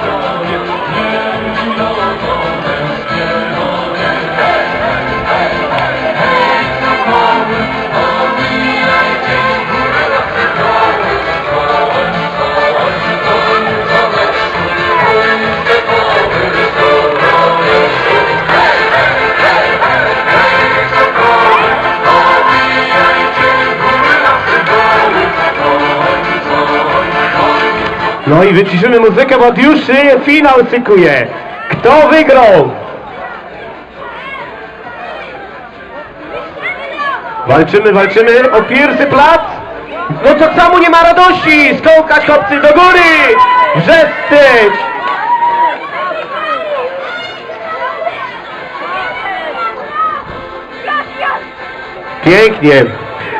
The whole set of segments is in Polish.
America. No i wyciszymy muzykę, bo już się finał szykuje. Kto wygrał? Walczymy, walczymy o pierwszy plac. No to samo nie ma radości. Skołkać chłopcy do góry. Wrzeszczeć. Pięknie.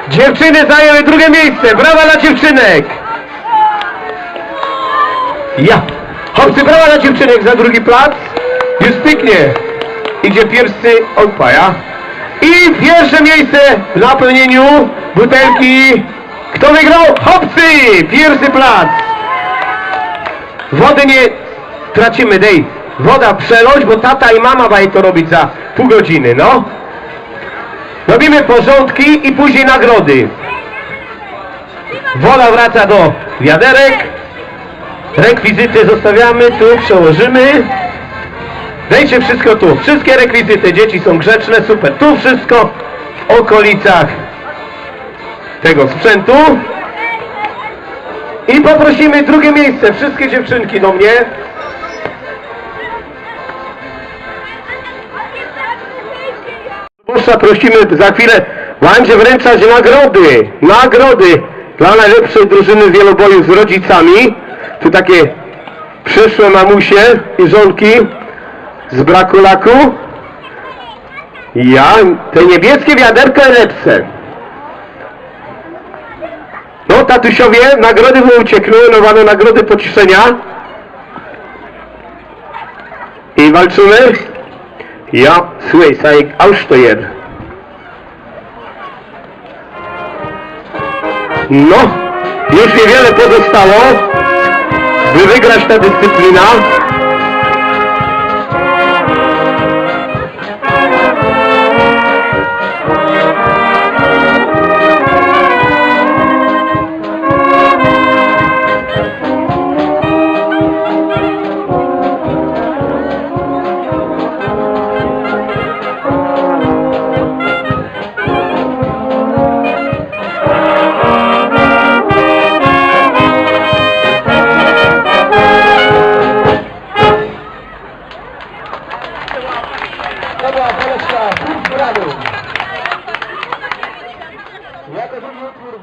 Dziewczyny zajęły drugie miejsce. Brawa dla dziewczynek. Ja. Chłopcy, brawa dla dziewczynek za drugi plac. Już styknie. Idzie pierwszy odpaja. I pierwsze miejsce w napełnieniu butelki. Kto wygrał? Chłopcy! Pierwszy plac. Wody nie tracimy, dej. Woda przelać, bo tata i mama mają to robić za pół godziny, no. Robimy porządki i później nagrody. Woda wraca do wiaderek. Rekwizyty zostawiamy tu, przełożymy. Dajcie wszystko tu. Wszystkie rekwizyty. Dzieci są grzeczne, super. Tu wszystko w okolicach tego sprzętu. I poprosimy drugie miejsce. Wszystkie dziewczynki do mnie. Proszę, prosimy za chwilę będzie wręczać nagrody. Nagrody dla najlepszej drużyny wieloboju z rodzicami. Tu takie przyszłe mamusie i żonki z braku laku. Ja, te niebieskie wiaderko lepsze. No, tatusiowie, nagrody mu uciekły, nowane nagrody pociszenia. I walczymy. Ja, słuchaj, sajek aussteuern. No, już niewiele pozostało, विविघ्न डिसिप्लिना ஒரு